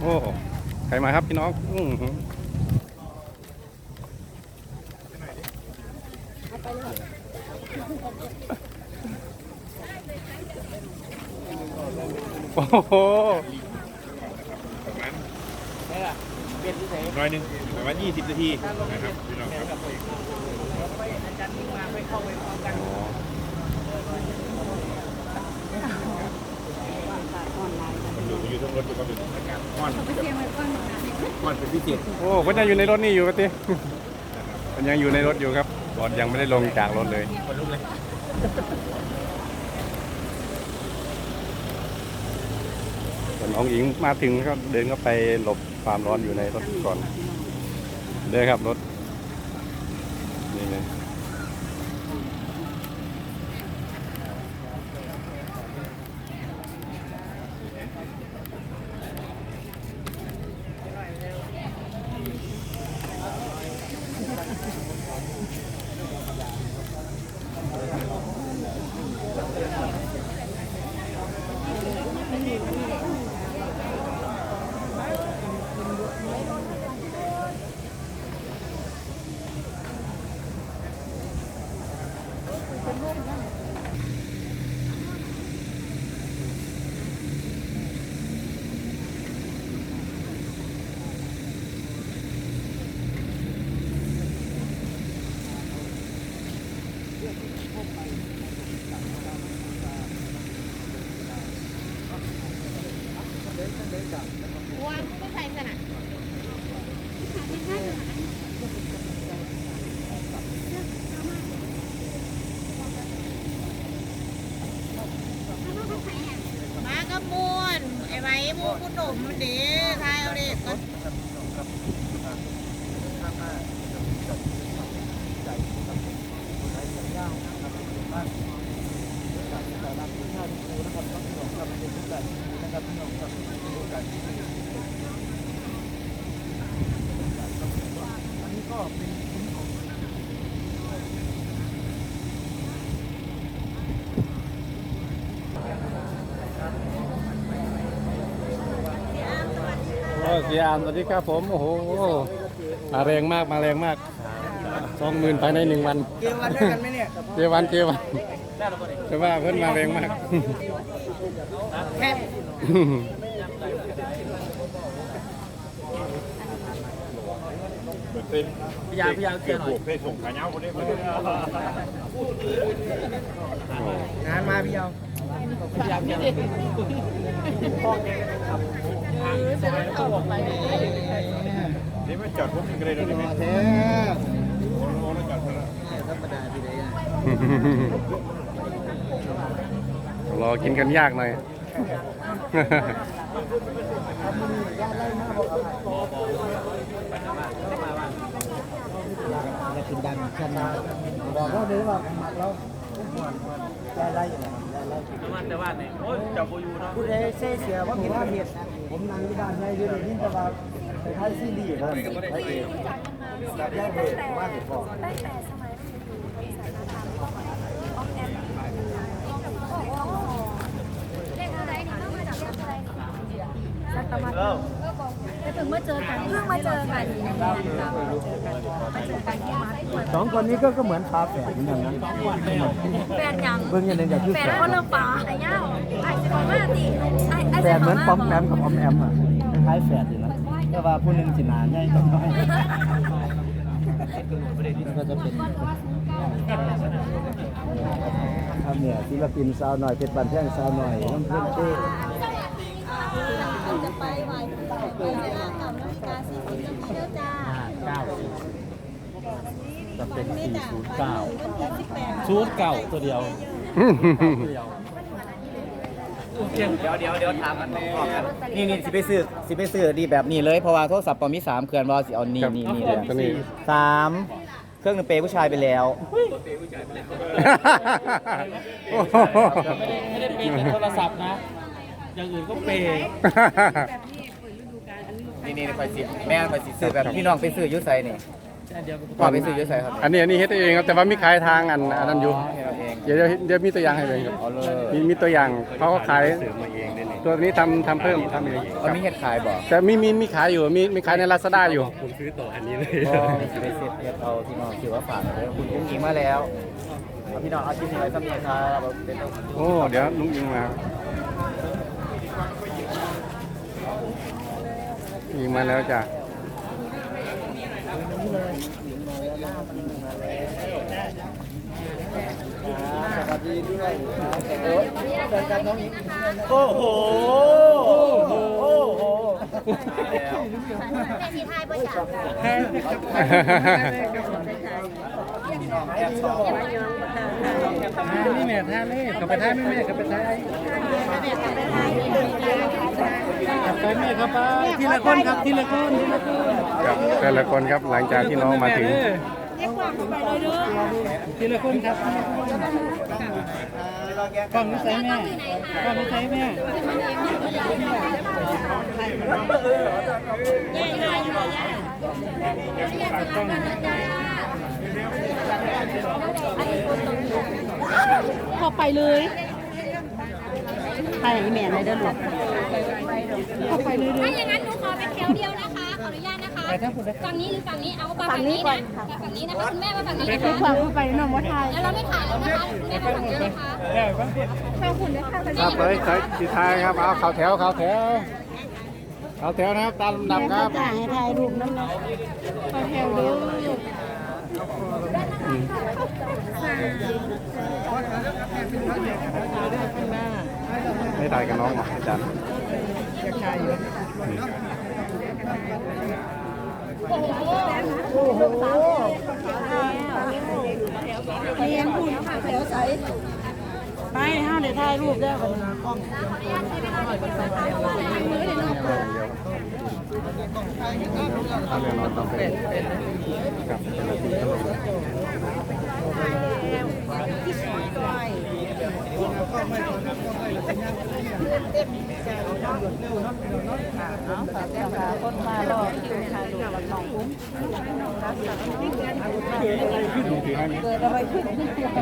โอ้ใครมาครับพี่น้องอื้อหือโอ้โหร้อยหนึ่งประมาณยี่สิบนาทีนะครับพี่น้องครับอยู่อยู่ทั้งรถอยู่ก็เป็น ก้อนร้อนเป็นพิเศษโอ้มันยังอยู่ในรถนี่อยู่ปะติมันยังอยู่ในรถอยู่ครับบอดยังไม่ได้ลงจากรถเลยคนลุกเลยน้องอิงมาถึงก็เดินเข้าไปหลบความร้อนอยู่ในรถก่อน เดินครับรถ นี่เลย คุณหนุ่มมันดีทายเอาดิก็โอ้ เสียอามสวัสดีครับผมโอ้โหมาแรงมากมาแรงมากสองหมื่นภายในหนึ่งวันเกมวันด้วยกันไหมเนี่ยเจวันเจวันแต่ว่าเพิ่นมาแรงมากแค่เหมือนเป็นพี่ยาพี่ยาเกี่ยวบวกได้ส่งขาเงาคนนี้คนนี้งานมาพี่เอานี่ไม่จอดรถกันเลยเดี๋ยวนี้แท้โอ้โหแล้วจอดรถธรรมดาพี่ได้ยังรอกินกันยากหน่อยจะขึ้นดังชันนะบอกว่าเดี๋ยวว่าหมักเราได้ไรอยู่ได้ไรมันแต่ว่าเนี่ยโอ้ยเจ้าโบอยูเนาะผู้ใดเสียเสียว่าผิดว่าผิด ผมนั่งที่บ้านได้ยืนยินแต่ว่าไปท้ายซีดีครับไปเองแบบแรกเลยว่าถูกบอกตั้งแต่สมัยที่อยู่บริษัทนะคะออกแอมเล่นอะไรนี่ต้องมาจากเล่นอะไรนี่รัตมา แต่ถึงมาเจอกันเพิ่งมาเจอกันมาเจอกันที่มาด้วยสองคนนี้ก็ก็เหมือนฝาแฝดเหมือนกันนะแฟนยังเบิ่งอย่างหนึงอยากคือแฟแฝนดคนเริ่มป่าไอ้เงี้ยไอ้สิบห้าตีไอ้ไอ้แฝดเหมือนปอมแปมกับออมแอมอะคล้ายๆแฝดอยู่นะแต่ว่าผู้หนึ่งสิหนาใหญ่กว่าน้อยก็จะเป็นครับเนี่ยศิลปินสาวหน่อยเพชรบันแท่งสาวหน่อยน้ำเพื่อนเต้ จะไปไหว้ไปงานกับน้ำตาสีสีน้เชี่ยวจ้าเก้าจะเป็นสี่ศูนย์เก้าวันที่สิบแปดศูนย์เก้าตัวเดียวเดียวเดี๋ยวเดี๋ยวเดี๋ยวถามกันนี่นี่สิไปซื้อสิไปซื้อดีแบบนี้เลยเพราะว่าโทรศัพท์ปอมีสามเครื่องว่าสิเอานี่นี่นี่เลยวสามเครื่องหนึงเปย์ผู้ชายไปแล้วไม่ได้ไม่ได้เป็นแต่โทรศัพท์นะ อย่างอื่นก็เปย์นี่นี่คอยสิแม่คอยสิซื้อแบบพี่น้องไปซื้ออยุไซนี่เดี๋ยวพ่อไปซื้ออยุไซครับอันนี้อันนี้เฮ็ดเองครับแต่ว่ามีขายทางอันอันนั้นอยู่เฮ็ดเอาเองเดี๋ยวเดี๋ยวเดี๋ยวมีตัวอย่างให้เลยครับเอาเลยมีมีตัวอย่างเขาก็ขายเสริมมาเองได้เลยตัวนี้ทำทำเพิ่มทำเองเอามีเห็ดขายบ่แต่มีมีมีขายอยู่มีมีขายในลาซาด้าอยู่ ผมซื้อต่ออันนี้เลย ก็ไปเซ็ตเห็ดเอาที่น้องถือว่าฝากเลยคุณกุ้งยิงมาแล้วเอาพี่น้องเอาชิ้นไหนก็มีครับเป็น โอ้เดี๋ยวลุงยิงมายิง มาแล้วจ้ะสวัสดีด้วยเออเจอกันน้องหโอ้โห โอ้โห โอ้โหแต่สีไทยประจั กษ์นี่แม่ท่าเล่กับไปท่าแม่แม่กับไปท่าไปแม่ครับไปทีละคนครับทีละคนทีละคนครับแต่ละคนครับหลังจากที่น้องมาถึงทีละคนครับกล้องนี้ใส่แม่กล้องนี้ใส่แม่ พอไปเลยไปแม่เลยเด้อลูกพอไปเลยเด้อถ้าอย่างนั้นหนูขอเป็นแถวเดียวนะคะ ขออนุญาตนะคะ ฝั่งนี้หรือฝั่งนี้ เอามาฝั่งนี้นะมาฝั่งนี้นะคะคุณแม่มาฝั่งนี้นะคะฟังไปน้องว่าไทยแล้วเราไม่ถ่ายแล้วนะคะคุณแม่มาฝั่งนี้นะคะครับเลยใส่สีท้ายครับ เอาเขาแถวเขาแถวเขาแถวนะครับ ตามลำดับครับถ่ายให้ถ่ายรูปน้ำหนักพอแถวเด้อ ไม่ถ่ายกับน้องหรออาจารย์เรียนพูดแถวใสไปห้าเดี๋ยวถ่ายรูปได้ก่อนนะกล้อง เอาเรื่องนอนต่อไปครับเป็นนาทีครับผมคนมารอคิวถ่ายรูปกับน้องคุ้มเกิดอะไรขึ้น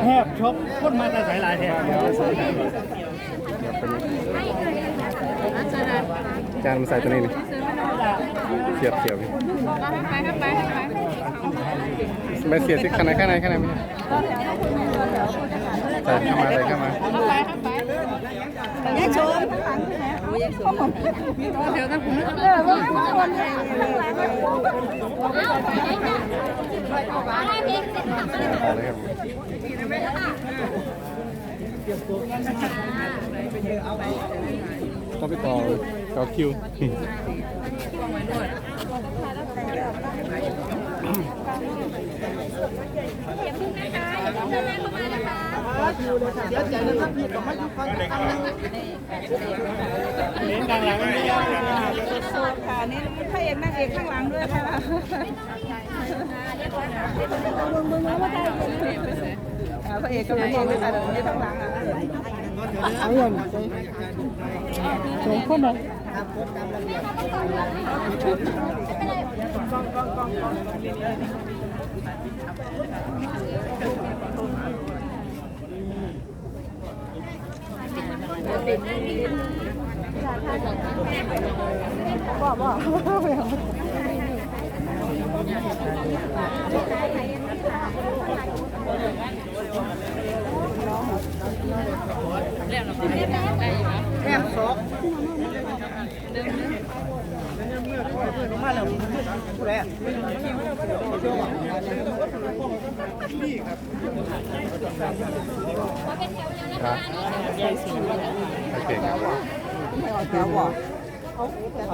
แทบชกคนมาแต่สายลายแทบเดี๋ยวใส่เดี๋ยวเป็นอาจารย์มาใส่ตัวนี้นี่ เสียบเสียบไม่เสียบที่ข้างในข้างในข้างในไม่ใช่เข้ามาเลยเข้ามาแยกชมแยกชมเดี๋ยวต้งคุณเออว่าคนอะไรเพลงสร็จค่ะเอาเลยครับต้องไปต่อ ต่อคิวเดี๋ยวเจอกันครับพี่ผมมาอยู่ฟังกันเล่นดังหลังไม่ได้โซค่ะนี่พระเอกนางเอกข้างหลังด้วยค่ะมึงมึงแล้วว่าใคร พระเอกกับนางเอกด้วยค่ะนี่ข้างหลังอะเอาอย่างสองคนเลยแก้มสอง มาแล้วผู้ใดครับโอเคครับแก้วบ่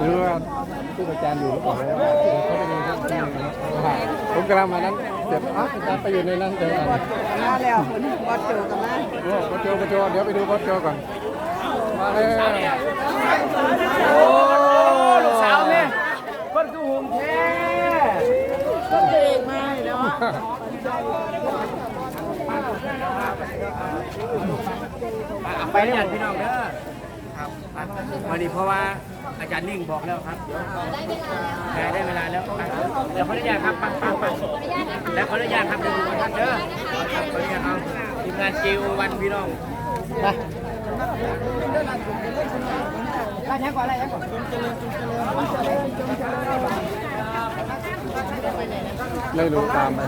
หรือว่าผู้อาจารย์อยู่หรือเปล่าเขาไปดูที่ผมกำลังมานั้นเดี๋ยวอะอาจารย์ไปอยู่ในนั้นเดี๋ยวมาแล้วคุณวัดโจกันมาโอ้โจโจเดี๋ยวไปดูโคโจก่อนมาเลย โอ้ลูกสาวแม่ คนกูหงแท้เด็กมาแล้วไปแล้วพี่น้องเด้อครับวันนี้เพราะว่าอาจารย์นิ่งบอกแล้วครับเดี๋ยวได้เวลาแล้วเดี๋ยวขออนุญาตครับปังปังปังแล้วขออนุญาตครับเดี๋ยวดูก่อนเด้อขออนุญาตเอาทีมงานจิววันพี่น้องไปร้านยังก่อนอะไรยังก่อน ไม่รู้ตามไป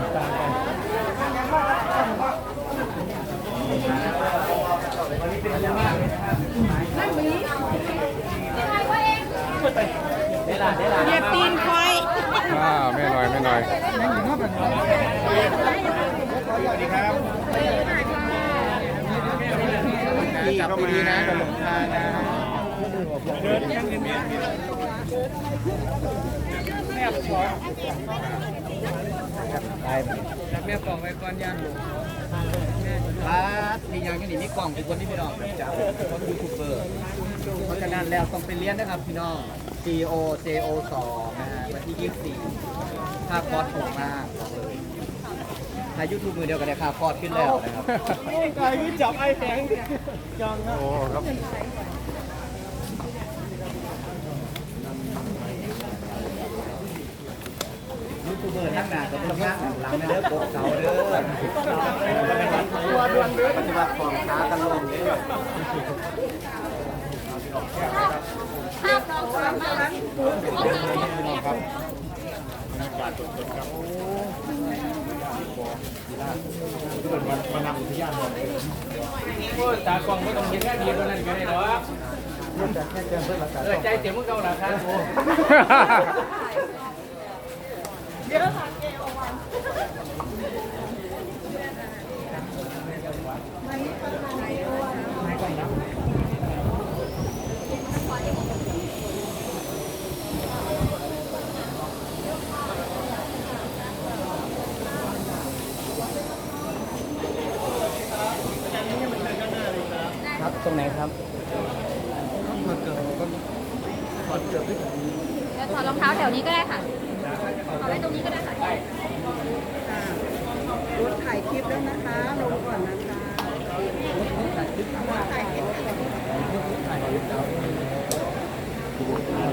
เด้ล่ะเด้ล่ะเหยียบตีนคอยอ่าไม่หน่อยไม่หน่อยจับดีนะกระหลงทางนะ ได้แม่กล่องไว้ก่อนย่านหลงครับทีงานกันนี่มีกล่องเป็นคนที่พี่น้องจาคนยูทูบเบอร์เพราะฉะนั้นแล้วต้องไปเรียนนะครับพี่น้อง G O J O 2นะฮะวันที่24ค่าคอร์สถูกมากถ้ายูทูบมือเดียวกันเลยค่าคอร์สขึ้นแล้วนะครับกายคือจับไอ้แข็งจองครับโอ้ครับ ยูทูบ เบอร์ทั้งหน้ากับทั้งหน้าหลังนะเด้อกดเสาเด้อตัวดวงเด้อปฏิบัติของขากันลงเด้อภาพน้องสวยมากโอ้ยตากล่องไม่ต้องเห็นแค่ดีเท่านั้นก็ได้หรอกเออใจเต็มมึงเก่าหลักฐาโอ้ ครับตรงไหนครับเดี๋ยวถอดรองเท้าแถวนี้ก็ได้ค่ะถอด ไว้ตรงนี้ก็ได้ค่ะรถถ่ายคลิปแล้วนะคะ ลงก่อนนะคะ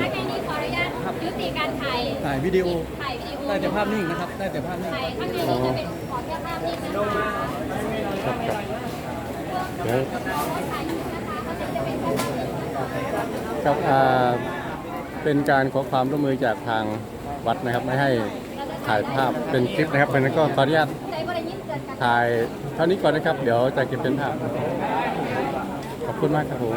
ถ้าในนี้ขออนุญาตยุติการถ่ายถ่ายวิดีโอ ถ่ายวิดีโอได้แต่ภาพนิ่งนะครับ ได้แต่ภาพนิ่งถ่ายข้างในนี้จะเป็นขอแค่ภาพนิ่งนะคะเดี๋ยวถ่ายรูปนะคะข้างในจะเป็นแค่ภาพนิ่งนะครับเป็นการขอความร่วมมือจากทาง วัดนะครับไม่ให้ถ่ายภาพเป็นคลิปนะครับเพราะฉะนั้นก็ขออนุญาตถ่ายเท่านี้ก่อนนะครับ เดี๋ยวจะเก็บเป็นภาพ ขอบคุณมากครับผม